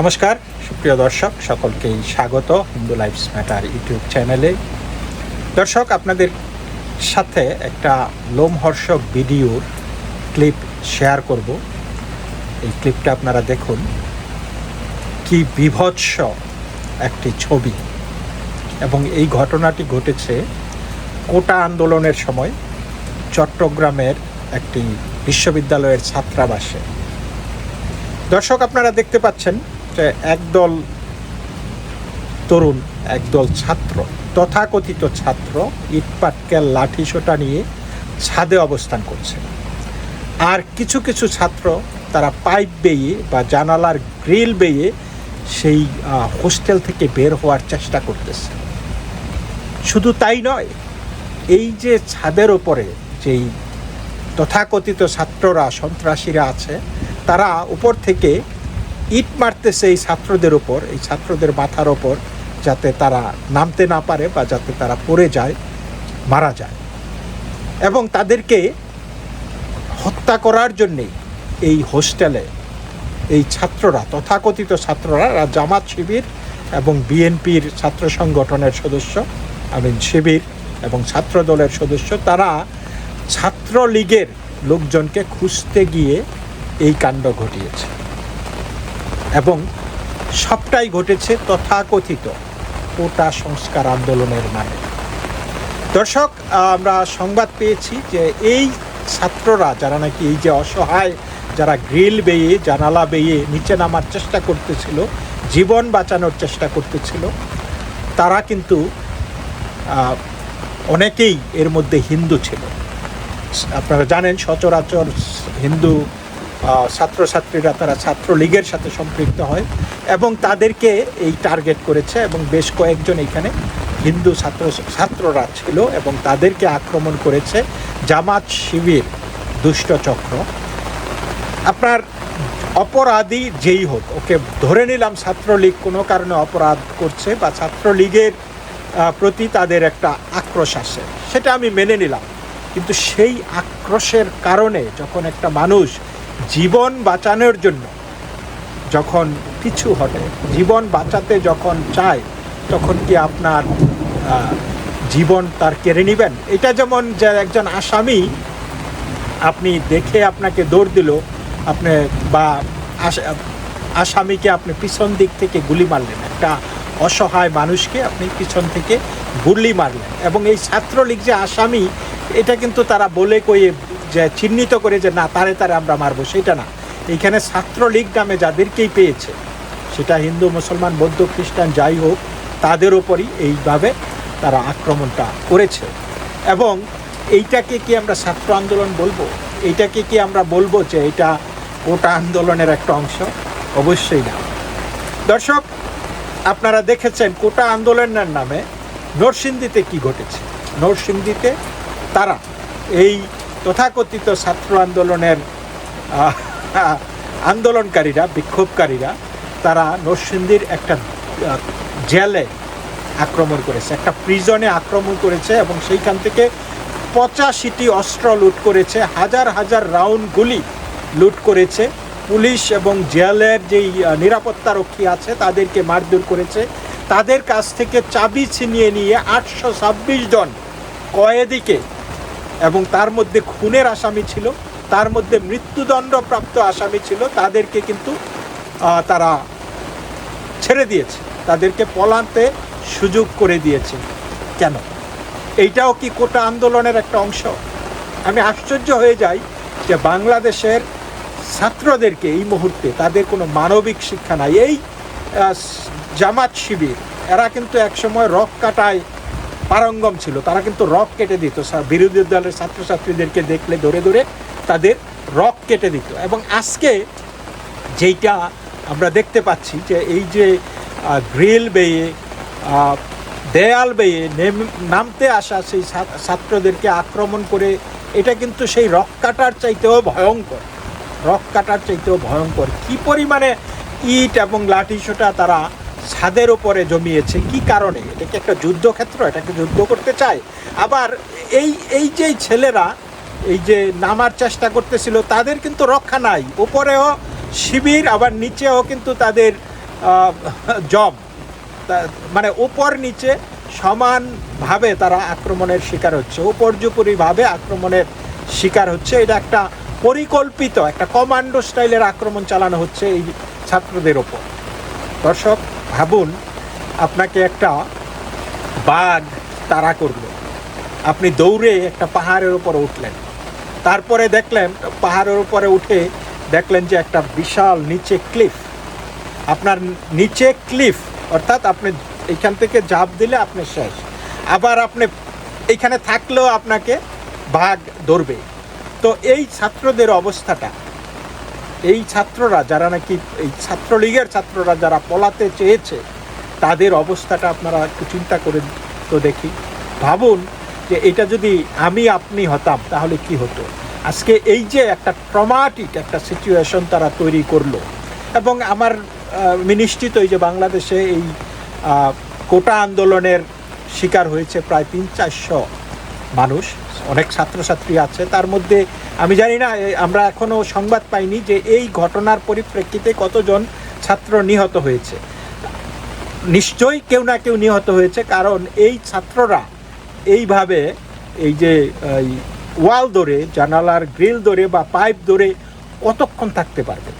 নমস্কার, সুপ্রিয় দর্শক, সকলকেই স্বাগত হিন্দু লাইফস ম্যাটার ইউটিউব চ্যানেলে। দর্শক, আপনাদের সাথে একটা লোমহর্ষক ভিডিওর ক্লিপ শেয়ার করব। এই ক্লিপটা আপনারা দেখুন। কি বিভৎস একটি ছবি। এবং এই ঘটনাটি ঘটেছে কোটা আন্দোলনের সময় চট্টগ্রামের একটি বিশ্ববিদ্যালয়ের ছাত্রাবাসে। দর্শক, আপনারা দেখতে পাচ্ছেন একদল তরুণ, একদল ছাত্র, তথাকথিত ছাত্র ইটপাটকেল লাঠি সোটা নিয়ে ছাদে অবস্থান করছে। আর কিছু কিছু ছাত্র তারা পাইপ বেয়ে বা জানালার গ্রিল বেয়ে সেই হোস্টেল থেকে বের হওয়ার চেষ্টা করতেছে। শুধু তাই নয়, এই যে ছাদের ওপরে যেই তথাকথিত ছাত্ররা, সন্ত্রাসীরা আছে, তারা উপর থেকে ইট মারতেছে এই ছাত্রদের ওপর এই ছাত্রদের মাথার ওপর যাতে তারা নামতে না পারে বা যাতে তারা পড়ে যায়, মারা যায়। এবং তাদেরকে হত্যা করার জন্যেই এই হোস্টেলে এই ছাত্ররা, তথাকথিত ছাত্ররা জামাত শিবির এবং বিএনপির ছাত্র সংগঠনের সদস্য, আই মিন শিবির এবং ছাত্র দলের সদস্য, তারা ছাত্রলীগের লোকজনকে খুঁজতে গিয়ে এই কাণ্ড ঘটিয়েছে। এবং সবটাই ঘটেছে তথাকথিত কোটা সংস্কার আন্দোলনের নামে। দর্শক, আমরা সংবাদ পেয়েছি যে এই ছাত্ররা যারা নাকি এই যে অসহায়, যারা গ্রিল বেয়ে, জানালা বেয়ে নিচে নামার চেষ্টা করতেছিল, জীবন বাঁচানোর চেষ্টা করতেছিল, তারা কিন্তু অনেকেই এর মধ্যে হিন্দু ছিল। আপনারা জানেন সচরাচর হিন্দু ছাত্রছাত্রীরা তারা ছাত্রলীগের সাথে সম্পৃক্ত হয় এবং তাদেরকে এই টার্গেট করেছে এবং বেশ কয়েকজন এখানে হিন্দু ছাত্র, ছাত্ররা ছিল এবং তাদেরকে আক্রমণ করেছে জামাত শিবির দুষ্টচক্র আপনার অপরাধী যেই হোক, ওকে ধরে নিলাম ছাত্রলীগ কোনো কারণে অপরাধ করছে বা ছাত্রলীগের প্রতি তাদের একটা আক্রোশ আসে সেটা আমি মেনে নিলাম। কিন্তু সেই আক্রোশের কারণে যখন একটা মানুষ জীবন বাঁচানোর জন্য। যখন কিছু ঘটে, জীবন বাঁচাতে যখন চায়, তখন কি আপনার জীবন তার কেড়ে নেবেন? এটা যেমন যে একজন আসামি, আপনি দেখে আপনাকে দৌড় দিল, আপনি বা আসামিকে আপনি পিছন দিক থেকে গুলি মারলেন। একটা অসহায় মানুষকে আপনি পিছন থেকে গুলি মারলেন। এবং এই ছাত্রলীগ যে আসামি, এটা কিন্তু তারা বলে কয়ে যে চিহ্নিত করে যে না, তারে তারে আমরা মারবো, সেটা না। এইখানে ছাত্রলীগ নামে যাদেরকেই পেয়েছে, সেটা হিন্দু, মুসলমান, বৌদ্ধ, খ্রিস্টান, যাই হোক, তাদের ওপরই এইভাবে তারা আক্রমণটা করেছে। এবং এইটাকে কি আমরা ছাত্র আন্দোলন বলব? এইটাকে কি আমরা বলব যে এটা কোটা আন্দোলনের একটা অংশ? অবশ্যই না। দর্শক, আপনারা দেখেছেন কোটা আন্দোলনের নামে নরসিংদীতে কি ঘটেছে? নরসিংদীতে তারা এই তথাকথিত ছাত্র আন্দোলনের আন্দোলনকারীরা, বিক্ষোভকারীরা, তারা নরসিংদীর একটা জেলে আক্রমণ করেছে, একটা প্রিজনে আক্রমণ করেছে এবং সেইখান থেকে পঁচাশিটি অস্ত্র লুট করেছে, হাজার হাজার রাউন্ড গুলি লুট করেছে, পুলিশ এবং জেলের যেই নিরাপত্তারক্ষী আছে তাদেরকে মারধর করেছে তাদের কাছ থেকে চাবি ছিনিয়ে নিয়ে আটশো ছাব্বিশ জন কয়েদিকে এবং তার মধ্যে খুনের আসামি ছিল, তার মধ্যে মৃত্যুদণ্ডপ্রাপ্ত আসামি ছিল, তাদেরকে কিন্তু তারা ছেড়ে দিয়েছে। তাদেরকে পলাতে সুযোগ করে দিয়েছে। কেন? এইটাও কি কোটা আন্দোলনের একটা অংশ? আমি আশ্চর্য হয়ে যাই যে বাংলাদেশের ছাত্রদেরকে এই মুহূর্তে তাদের কোনো মানবিক শিক্ষা নাই। এই জামাত শিবির, এরা কিন্তু একসময় রক কাটায় পারঙ্গম ছিল। তারা কিন্তু রক কেটে দিত। বিরোধী দলের ছাত্রছাত্রীদেরকে দেখলে ধরে ধরে তাদের রক কেটে দিত। এবং আজকে যেইটা আমরা দেখতে পাচ্ছি যে এই যে গ্রিল বেয়ে দেয়াল বেয়ে নেম- নামতে আসা সেই ছাত্রদেরকে আক্রমণ করে, এটা কিন্তু সেই রক কাটার চাইতেও ভয়ঙ্কর। রক কাটার চাইতেও ভয়ঙ্কর। কি পরিমাণে ইট এবং লাঠি সোটা তারা ছাদের ওপরে জমিয়েছে, কি কারণে? এটা কি একটা যুদ্ধক্ষেত্র? এটাকে যুদ্ধ করতে চায়? আবার এই এই যে ছেলেরা, এই যে নামার চেষ্টা করতেছিল, তাদের কিন্তু রক্ষা নাই। উপরেও শিবির, আবার নিচেও কিন্তু তাদের জব মানে উপর নিচে সমানভাবে তারা আক্রমণের শিকার হচ্ছে। উপর্যুপরিভাবে আক্রমণের শিকার হচ্ছে। এটা একটা পরিকল্পিত, একটা কমান্ডো স্টাইলের আক্রমণ চালানো হচ্ছে এই ছাত্রদের ওপর। দর্শক ভাবুন, আপনাকে একটা বাঘ তাড়া করল। আপনি দৌড়ে একটা পাহাড়ের উপরে উঠলেন। তারপরে দেখলেন, পাহাড়ের উপরে উঠে দেখলেন যে একটা বিশাল নিচে ক্লিফ। আপনার নিচে ক্লিফ, অর্থাৎ আপনি এখান থেকে ঝাঁপ দিলে আপনি শেষ। আবার আপনি এখানে থাকলেও আপনাকে ভাগ ধরবে। তো এই ছাত্রদের অবস্থাটা এই ছাত্ররা যারা নাকি, এই ছাত্রলীগের ছাত্ররা যারা পলাতে চেয়েছে, তাদের অবস্থাটা আপনারা একটু চিন্তা করে তো দেখি। ভাবুন যে এটা যদি আমি আপনি হতাম, তাহলে কি হতো? আজকে এই যে একটা ট্রমাটিক একটা সিচুয়েশন তারা তৈরি করল, এবং আমার নিশ্চিত এই যে বাংলাদেশে এই কোটা আন্দোলনের শিকার হয়েছে প্রায় তিন চারশো মানুষ, অনেক ছাত্রছাত্রী আছে। তার মধ্যে আমি জানি না আমরা এখনও সংবাদ পাইনি যে এই ঘটনার পরিপ্রেক্ষিতে কতজন ছাত্র নিহত হয়েছে। নিশ্চয়ই কেউ না কেউ নিহত হয়েছে, কারণ এই ছাত্ররা এইভাবে এই যে ওয়াল ধরে, জানালার গ্রিল ধরে বা পাইপ ধরে কতক্ষণ থাকতে পারবে?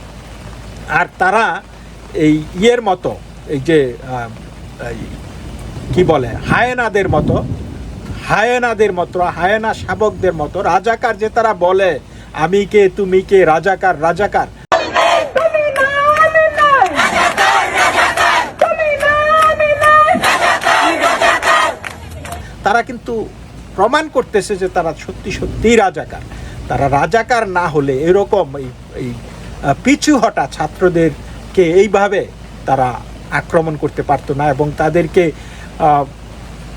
আর তারা এই ইয়ের মতো, এই যে কি বলে, হায়েনাদের মতো হায়েনাদের মতো, হায়েনা শাবকদের মতো, রাজাকার যে তারা বলে, আমি কে, তুমি কে, রাজাকার রাজাকার? তারা কিন্তু প্রমাণ করতেছে যে তারা সত্যি সত্যিই রাজাকার। তারা রাজাকার না হলে এরকম এই পিছু হটা ছাত্রদেরকে এইভাবে তারা আক্রমণ করতে পারতো না এবং তাদেরকে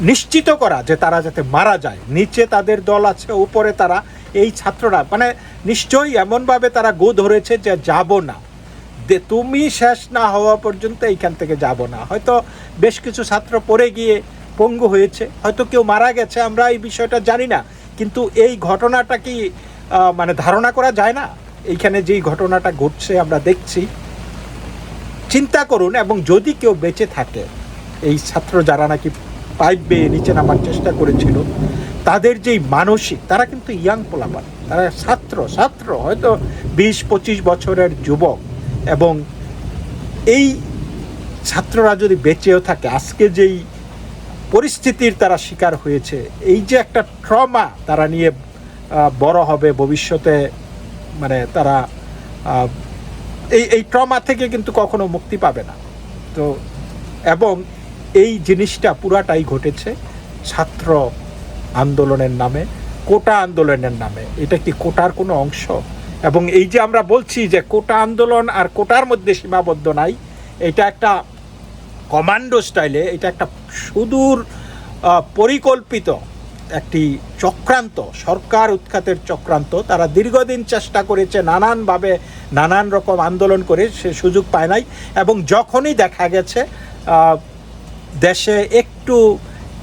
নিশ্চিত করা যে তারা যাতে মারা যায়। নিচে তাদের দল আছে, উপরে তারা এই ছাত্ররা। মানে নিশ্চয়ই এমনভাবে তারা গো ধরেছে যে যাব না। দে, তুমি শেষ না হওয়া পর্যন্ত এইখান থেকে যাব না। হয়তো বেশ কিছু ছাত্র পড়ে গিয়ে পঙ্গু হয়েছে। হয়তো কেউ মারা গেছে, আমরা এই বিষয়টা জানি না। কিন্তু এই ঘটনাটা কি মানে ধারণা করা যায় না? এইখানে যেই ঘটনাটা ঘটছে, আমরা দেখছি। চিন্তা করুন, এবং যদি কেউ বেঁচে থাকে, এই ছাত্র যারা নাকি পাইপ বেয়ে নিচে নামার চেষ্টা করেছিল। তাদের যেই মানসিক, তারা কিন্তু ইয়াং পোলাপান। তারা ছাত্র ছাত্র, হয়তো বিশ, পঁচিশ বছরের যুবক। এবং এই ছাত্ররা যদি বেঁচেও থাকে, আজকে যেই পরিস্থিতির তারা শিকার হয়েছে, এই যে একটা ট্রমা তারা নিয়ে বড় হবে ভবিষ্যতে মানে তারা এই এই ট্রমা থেকে কিন্তু কখনো মুক্তি পাবে না। তো, এবং এই জিনিসটা পুরাটাই ঘটেছে ছাত্র আন্দোলনের নামে, কোটা আন্দোলনের নামে। এটা কি কোটার কোনো অংশ? এবং এই যে আমরা বলছি যে কোটা আন্দোলন আর কোটার মধ্যে সীমাবদ্ধ নাই, এটা একটা কমান্ডো স্টাইলে, এটা একটা সুদূর পরিকল্পিত একটি চক্রান্ত, সরকার উৎখাতের চক্রান্ত। তারা দীর্ঘদিন চেষ্টা করেছে নানানভাবে নানান রকম আন্দোলন করে, সে সুযোগ পায় নাই। এবং যখনই দেখা গেছে দেশে একটু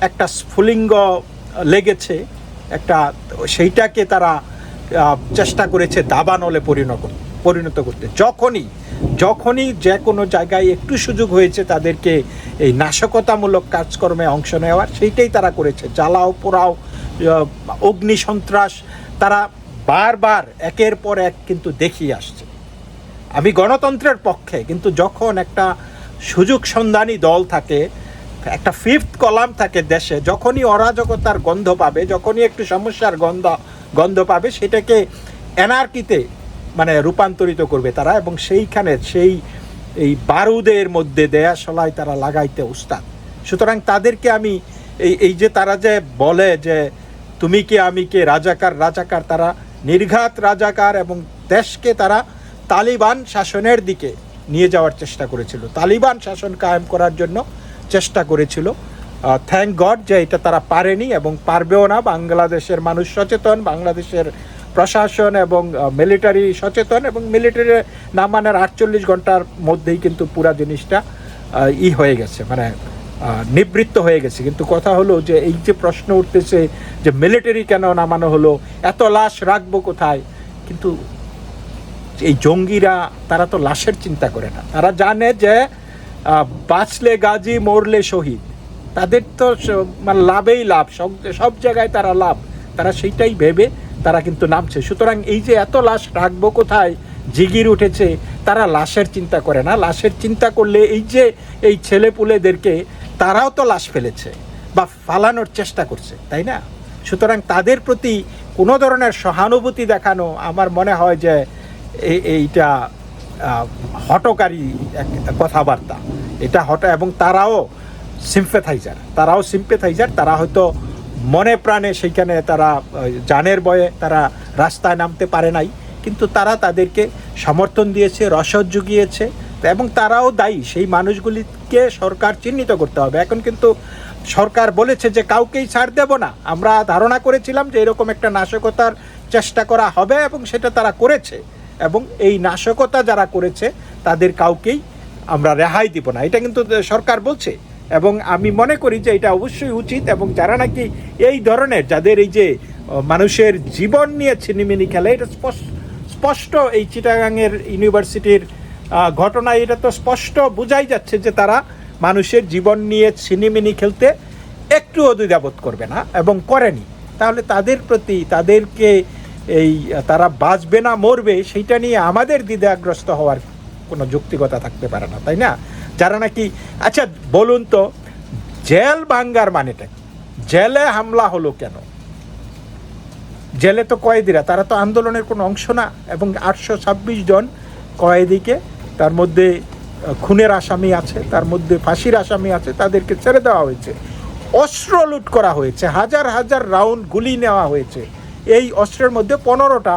একটা স্ফুলিঙ্গ লেগেছে, একটা সেইটাকে তারা চেষ্টা করেছে দাবানলে পরিণত পরিণত করতে। যখনই যখনই যে কোনো জায়গায় একটু সুযোগ হয়েছে তাদেরকে এই নাশকতামূলক কাজকর্মে অংশ নেওয়ার, সেইটাই তারা করেছে। জ্বালাও, পোড়াও অগ্নি সন্ত্রাস, তারা বারবার একের পর এক কিন্তু দেখিয়ে আসছে। আমি গণতন্ত্রের পক্ষে, কিন্তু যখন একটা সুযোগ সন্ধানী দল থাকে একটা ফিফথ কলাম থাকে দেশে, যখনই অরাজকতার গন্ধ পাবে, যখনই একটু সমস্যার গন্ধ গন্ধ পাবে, সেটাকে এনআরকিতে মানে রূপান্তরিত করবে তারা এবং সেইখানে সেই, এই বারুদের মধ্যে দেয়া সলাই তারা লাগাইতে উস্তাদ। সুতরাং তাদেরকে আমি এই এই যে তারা যে বলে যে তুমি কে, আমি কে, রাজাকার রাজাকার, তারা নির্ঘাত রাজাকার এবং দেশকে তারা তালিবান শাসনের দিকে নিয়ে যাওয়ার চেষ্টা করেছিল। তালিবান শাসন কায়েম করার জন্য চেষ্টা করেছিল। থ্যাংক গড যে এটা তারা পারেনি এবং পারবেও না। বাংলাদেশের মানুষ সচেতন, বাংলাদেশের প্রশাসন এবং মিলিটারি সচেতন এবং মিলিটারি নামানের আটচল্লিশ ঘণ্টার মধ্যেই কিন্তু পুরা জিনিসটা ই হয়ে গেছে মানে নিবৃত্ত হয়ে গেছে। কিন্তু কথা হলো যে এই যে প্রশ্ন উঠতেছে যে মিলিটারি কেন নামানো হলো, এত লাশ রাখব কোথায়? কিন্তু এই জঙ্গিরা, তারা তো লাশের চিন্তা করে না। তারা জানে যে বাঁচলে গাজী, মরলে শহীদ। তাদের তো মানে লাভেই লাভ। সব সব জায়গায় তারা লাভ। তারা সেইটাই ভেবে তারা কিন্তু নামছে। সুতরাং এই যে এত লাশ রাখব কোথায়? জিগির উঠেছে। তারা লাশের চিন্তা করে না। লাশের চিন্তা করলে এই যে এই ছেলে পুলেদেরকে তারাও তো লাশ ফেলেছে বা ফালানোর চেষ্টা করছে, তাই না? সুতরাং তাদের প্রতি কোনো ধরনের সহানুভূতি দেখানো আমার মনে হয় যে এই- এইটা হটকারী কথাবার্তা। এটা হট এবং তারাও সিম্পেথাইজার তারাও সিম্পেথাইজার তারা হয়তো মনে প্রাণে সেইখানে তারা জানের বয়ে তারা রাস্তায় নামতে পারে নাই, কিন্তু তারা তাদেরকে সমর্থন দিয়েছে, রসদ জুগিয়েছে, এবং তারাও দায়ী। সেই মানুষগুলিকে সরকার চিহ্নিত করতে হবে। এখন কিন্তু সরকার বলেছে যে, কাউকেই ছাড় দেব না। আমরা ধারণা করেছিলাম যে, এরকম একটা নাশকতার চেষ্টা করা হবে এবং সেটা তারা করেছে। এবং এই নাশকতা যারা করেছে, তাদের কাউকেই আমরা রেহাই দিব না। এটা কিন্তু সরকার বলছে। এবং আমি মনে করি যে এটা অবশ্যই উচিত এবং যারা নাকি এই ধরনের, যাদের এই যে মানুষের জীবন নিয়ে ছিনিমিনি খেলে, এটা স্পষ্ট এই চিটাগাংয়ের ইউনিভার্সিটির ঘটনা এটা তো স্পষ্ট বোঝাই যাচ্ছে যে তারা মানুষের জীবন নিয়ে ছিনিমিনি খেলতে একটুও দ্বিধাবোধ করবে না এবং করেনি। তাহলে তাদের প্রতি, তাদেরকে এই, তারা বাঁচবে না, মরবে, সেইটা নিয়ে আমাদের দ্বিধাগ্রস্ত হওয়ার কোনো যৌক্তিকতা থাকতে পারে না, তাই না? যারা নাকি আচ্ছা বলুন তো, জেল ভাঙ্গার মানেটা জেলে হামলা হলো কেন? জেলে তো কয়েদিরা, তারা তো আন্দোলনের কোনো অংশ না, এবং আটশো ছাব্বিশ জন কয়েদিকে, তার মধ্যে খুনের আসামি আছে, তার মধ্যে ফাঁসির আসামি আছে, তাদেরকে ছেড়ে দেওয়া হয়েছে। অস্ত্র লুট করা হয়েছে, হাজার হাজার রাউন্ড গুলি নেওয়া হয়েছে। এই অস্ত্রের মধ্যে পনেরোটা,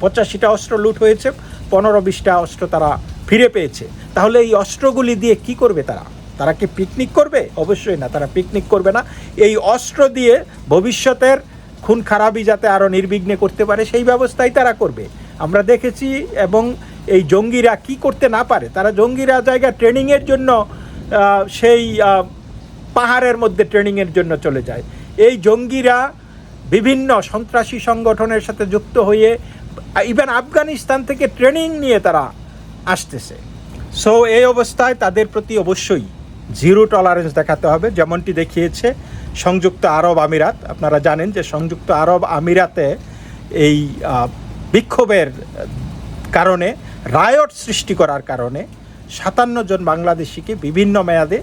পঁচাশিটা অস্ত্র লুট হয়েছে পনেরো বিশটা অস্ত্র তারা ফিরে পেয়েছে। তাহলে এই অস্ত্রগুলি দিয়ে কি করবে তারা? তারা কি পিকনিক করবে? অবশ্যই না, তারা পিকনিক করবে না। এই অস্ত্র দিয়ে ভবিষ্যতের খুন খারাপই যাতে আরও নির্বিঘ্নে করতে পারে, সেই ব্যবস্থাই তারা করবে। আমরা দেখেছি এবং এই জঙ্গিরা কি করতে না পারে, তারা জঙ্গিরা জায়গা ট্রেনিংয়ের জন্য সেই পাহাড়ের মধ্যে ট্রেনিংয়ের জন্য চলে যায়। এই জঙ্গিরা বিভিন্ন সন্ত্রাসী সংগঠনের সাথে যুক্ত হয়ে ইভেন আফগানিস্তান থেকে ট্রেনিং নিয়ে তারা আসতেছে। সো এই অবস্থায় তাদের প্রতি অবশ্যই জিরো টলারেন্স দেখাতে হবে। যেমনটি দেখিয়েছে সংযুক্ত আরব আমিরাত। আপনারা জানেন যে সংযুক্ত আরব আমিরাতে এই বিক্ষোভের কারণে রায়ট সৃষ্টি করার কারণে সাতান্ন জন বাংলাদেশিকে বিভিন্ন মেয়াদে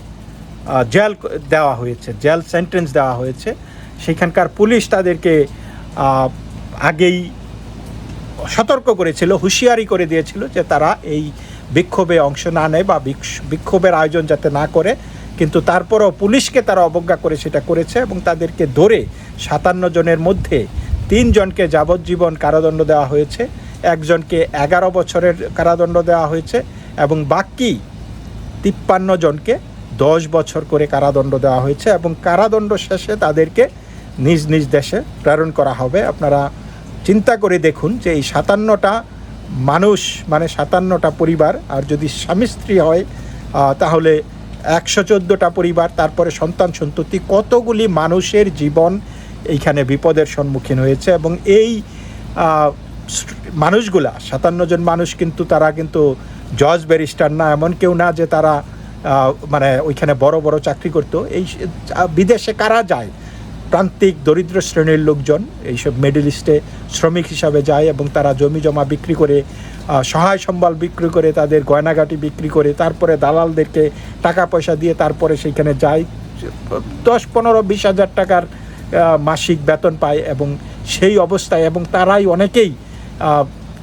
জেল দেওয়া হয়েছে জেল সেন্টেন্স দেওয়া হয়েছে। সেখানকার পুলিশ তাদেরকে আগেই সতর্ক করেছিল, হুঁশিয়ারি করে দিয়েছিল যে তারা এই বিক্ষোভে অংশ না নেয় বা বিক্ষোভের আয়োজন যাতে না করে। কিন্তু তারপরও পুলিশকে তারা অবজ্ঞা করে সেটা করেছে এবং তাদেরকে ধরে সাতান্ন জনের মধ্যে তিনজনকে যাবজ্জীবন কারাদণ্ড দেওয়া হয়েছে। একজনকে এগারো বছরের কারাদণ্ড দেওয়া হয়েছে এবং বাকি তিপ্পান্ন জনকে দশ বছর করে কারাদণ্ড দেওয়া হয়েছে এবং কারাদণ্ড শেষে তাদেরকে নিজ নিজ দেশে প্রেরণ করা হবে। আপনারা চিন্তা করে দেখুন যে এই সাতান্নটা মানুষ মানে সাতান্নটা পরিবার, আর যদি স্বামী স্ত্রী হয় তাহলে একশো চোদ্দোটা পরিবার, তারপরে সন্তান সন্ততি, কতগুলি মানুষের জীবন এইখানে বিপদের সম্মুখীন হয়েছে এবং এই মানুষগুলা, সাতান্ন জন মানুষ কিন্তু তারা কিন্তু জজ ব্যারিস্টার না, এমন কেউ না যে তারা মানে ওইখানে বড় বড় চাকরি করতো। এই বিদেশে কারা যায়? প্রান্তিক দরিদ্র শ্রেণির লোকজন এইসব মিডল ইস্টে শ্রমিক হিসাবে যায় এবং তারা জমি জমা বিক্রি করে সহায় সম্বল বিক্রি করে, তাদের গয়নাগাটি বিক্রি করে, তারপরে দালালদেরকে টাকা পয়সা দিয়ে তারপরে সেখানে যায়। দশ পনেরো বিশ হাজার টাকার মাসিক বেতন পায় এবং সেই অবস্থায় এবং তারাই অনেকেই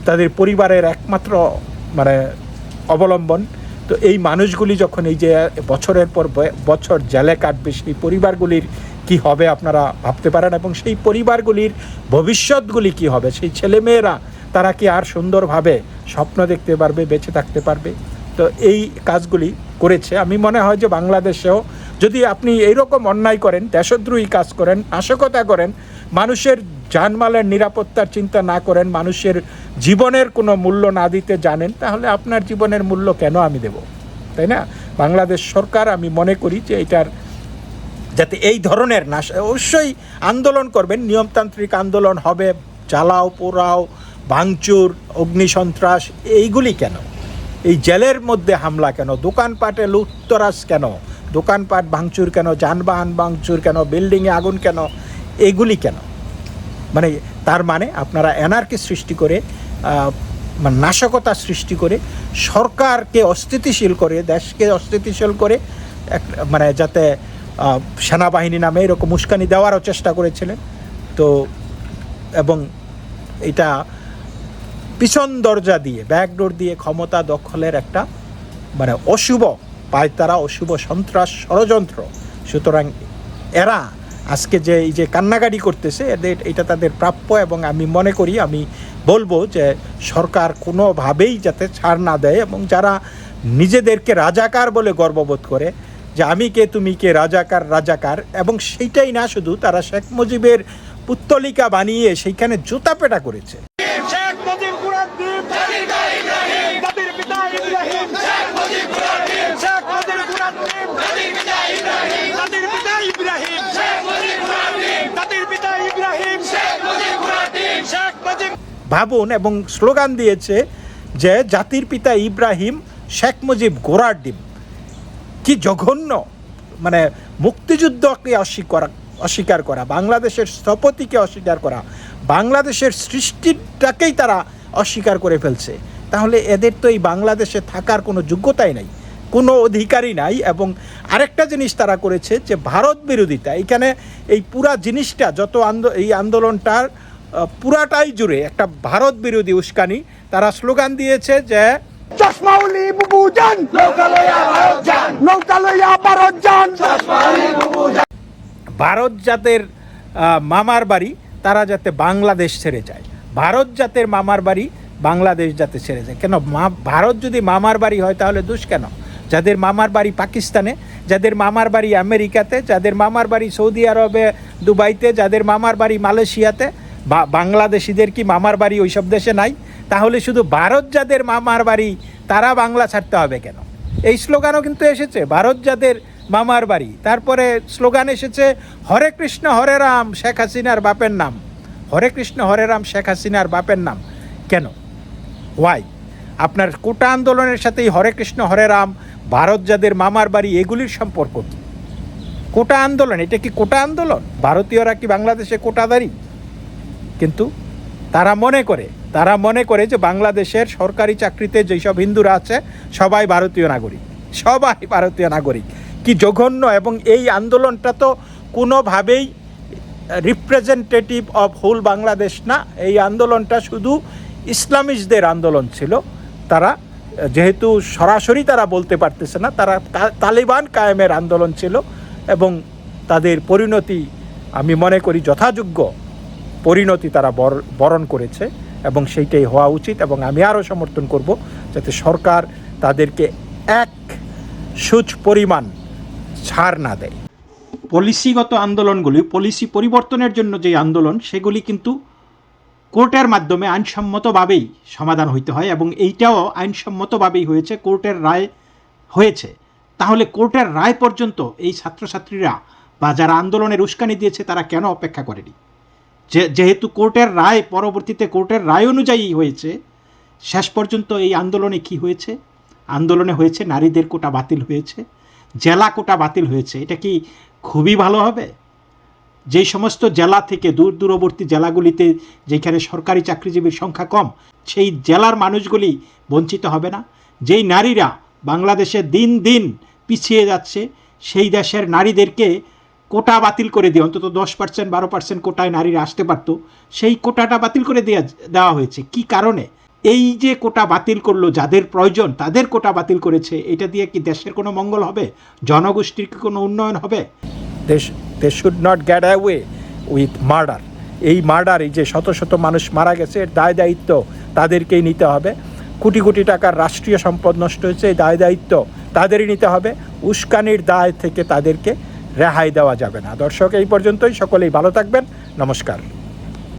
তাদের পরিবারের একমাত্র মানে অবলম্বন। তো এই মানুষগুলি যখন এই যে বছরের পর বছর জেলে কাটবে সেই পরিবারগুলির কি হবে আপনারা ভাবতে পারেন এবং সেই পরিবারগুলির ভবিষ্যৎগুলি কি হবে? সেই ছেলেমেয়েরা তারা কি আর সুন্দরভাবে স্বপ্ন দেখতে পারবে, বেঁচে থাকতে পারবে? তো এই কাজগুলি করেছে। আমি মনে হয় যে বাংলাদেশেও যদি আপনি এইরকম অন্যায় করেন, দেশদ্রোহী কাজ করেন, নাশকতা করেন, মানুষের জানমালের নিরাপত্তার চিন্তা না করেন, মানুষের জীবনের কোনো মূল্য না দিতে জানেন, তাহলে আপনার জীবনের মূল্য কেন আমি দেব? তাই না? বাংলাদেশ সরকার আমি মনে করি যে এটার যাতে এই ধরনের নাশ অবশ্যই আন্দোলন করবেন। নিয়মতান্ত্রিক আন্দোলন হবে। জ্বালাও পোড়াও, ভাঙচুর, অগ্নিসন্ত্রাস, এইগুলি কেন? এই জেলের মধ্যে হামলা কেন? দোকানপাটে লুটতরাজ কেন? দোকানপাট ভাঙচুর কেন? যানবাহন ভাঙচুর কেন? বিল্ডিংয়ে আগুন কেন? এগুলি কেন? মানে তার মানে আপনারা এনার্কি সৃষ্টি করে মানে নাশকতা সৃষ্টি করে, সরকারকে অস্থিতিশীল করে, দেশকে অস্থিতিশীল করে, এক মানে যাতে সেনাবাহিনী নামে এরকম উস্কানি দেওয়ারও চেষ্টা করেছিলেন। তো এবং এটা পিছন দরজা দিয়ে ব্যাকডোর দিয়ে ক্ষমতা দখলের একটা মানে অশুভ, পায়তারা অশুভ সন্ত্রাস ষড়যন্ত্র। সুতরাং এরা আজকে যে এই যে কান্নাকাটি করতেছে, এদের এটা তাদের প্রাপ্য এবং আমি মনে করি, আমি বলব যে সরকার কোনোভাবেই যাতে ছাড় না দেয় এবং যারা নিজেদেরকে রাজাকার বলে গর্ববোধ করে যে আমি কে তুমি কে রাজাকার রাজাকার এবং সেইটাই না শুধু তারা শেখ মুজিবের পুত্তলিকা বানিয়ে সেইখানে জুতা পেটা করেছে। ভাবুন এবং স্লোগান দিয়েছে যে জাতির পিতা ইব্রাহিম শেখ মুজিব গোড়ার ডিম। কি জঘন্য? মানে মুক্তিযুদ্ধকে অস্বীকার অস্বীকার করা, বাংলাদেশের স্থপতিকে অস্বীকার করা, বাংলাদেশের সৃষ্টিটাকেই তারা অস্বীকার করে ফেলছে। তাহলে এদের তো এই বাংলাদেশে থাকার কোনো যোগ্যতাই নাই, কোনো অধিকারই নাই এবং আরেকটা জিনিস তারা করেছে যে ভারত বিরোধিতা, এখানে এই পুরা জিনিসটা, যত আন্দো, এই আন্দোলনটার পুরাটাই জুড়ে একটা ভারত বিরোধী উস্কানি, তারা স্লোগান দিয়েছে যে চশমাউলি ভারত যান ভারত জাতের মামার বাড়ি, তারা যাতে বাংলাদেশ ছেড়ে যায়। ভারত জাতের মামার বাড়ি বাংলাদেশ যাতে ছেড়ে যায়। কেন, মা, ভারত যদি মামার বাড়ি হয় তাহলে দোষ কেন? যাদের মামার বাড়ি পাকিস্তানে, যাদের মামার বাড়ি আমেরিকাতে, যাদের মামার বাড়ি সৌদি আরবে, দুবাইতে, যাদের মামার বাড়ি মালয়েশিয়াতে বাংলাদেশিদের কি মামার বাড়ি ওইসব দেশে নাই? তাহলে শুধু ভারত যাদের মামার বাড়ি, তারা বাংলা ছাড়তে হবে কেন? এই স্লোগানও কিন্তু এসেছে, ভারত যাদের মামার বাড়ি। তারপরে স্লোগান এসেছে, হরে কৃষ্ণ, হরে রাম, শেখ হাসিনার বাপের নাম। হরে কৃষ্ণ, হরে রাম, শেখ হাসিনার বাপের নাম। কেন? ওয়াই আপনার কোটা আন্দোলনের সাথে এই হরে কৃষ্ণ, হরে রাম, ভারত যাদের মামার বাড়ি এগুলির সম্পর্ক কী? কোটা আন্দোলন, এটা কি কোটা আন্দোলন? ভারতীয়রা কি বাংলাদেশে কোটাদারি কিন্তু তারা মনে করে তারা মনে করে যে বাংলাদেশের সরকারি চাকরিতে যেসব হিন্দুরা আছে, সবাই ভারতীয় নাগরিক। সবাই ভারতীয় নাগরিক। কি জঘন্য এবং এই আন্দোলনটা তো কোনোভাবেই রিপ্রেজেন্টেটিভ অফ হোল বাংলাদেশ না, এই আন্দোলনটা শুধু ইসলামিস্টদের আন্দোলন ছিল। তারা, যেহেতু সরাসরি তারা বলতে পারতেছে না, তারা তালিবান কায়েমের আন্দোলন ছিল এবং তাদের পরিণতি, আমি মনে করি যথাযোগ্য পরিণতি তারা বর- বরণ করেছে। এবং সেইটাই হওয়া উচিত এবং আমি আরও সমর্থন করব যাতে সরকার তাদেরকে এক সুচ পরিমাণ ছাড় না দেয়। পলিসিগত আন্দোলনগুলি, পলিসি পরিবর্তনের জন্য যে আন্দোলন, সেগুলি কিন্তু কোর্টের মাধ্যমে আইনসম্মতভাবেই সমাধান হইতে হয় এবং এইটাও আইনসম্মতভাবেই হয়েছে, কোর্টের রায় হয়েছে। তাহলে কোর্টের রায় পর্যন্ত এই ছাত্রছাত্রীরা বা যারা আন্দোলনের উস্কানি দিয়েছে, তারা কেন অপেক্ষা করেনি? যেহেতু কোর্টের রায়, পরবর্তীতে কোর্টের রায় অনুযায়ী হয়েছে, শেষ পর্যন্ত এই আন্দোলনে কি হয়েছে? আন্দোলনে হয়েছে, নারীদের কোটা বাতিল হয়েছে, জেলা কোটা বাতিল হয়েছে। এটা কি খুবই ভালো হবে? যেই সমস্ত জেলা থেকে দূর দূরবর্তী জেলাগুলিতে যেখানে সরকারি চাকরিজীবীর সংখ্যা কম, সেই জেলার মানুষগুলি বঞ্চিত হবে না। যেই নারীরা বাংলাদেশে দিন দিন পিছিয়ে যাচ্ছে, সেই দেশের নারীদেরকে কোটা বাতিল করে দিয়ে, অন্তত দশ পার্সেন্ট বারো পার্সেন্ট কোটায় নারীরা আসতে পারতো, সেই কোটাটা বাতিল করে দেওয়া দেওয়া হয়েছে। কি কারণে? এই যে কোটা বাতিল করল, যাদের প্রয়োজন, তাদের কোটা বাতিল করেছে, এটা দিয়ে কি দেশের কোনো মঙ্গল হবে? জনগোষ্ঠীর কি কোনো উন্নয়ন হবে? They should not get away with murder এই মার্ডার এই যে শত শত মানুষ মারা গেছে, এর দায় দায়িত্ব তাদেরকেই নিতে হবে। কোটি কোটি টাকার রাষ্ট্রীয় সম্পদ নষ্ট হয়েছে, এই দায় দায়িত্ব তাদেরই নিতে হবে। উস্কানির দায় থেকে তাদেরকে রেহাই দেওয়া যাবে না। দর্শক এই পর্যন্তই। সকলেই ভালো থাকবেন। নমস্কার।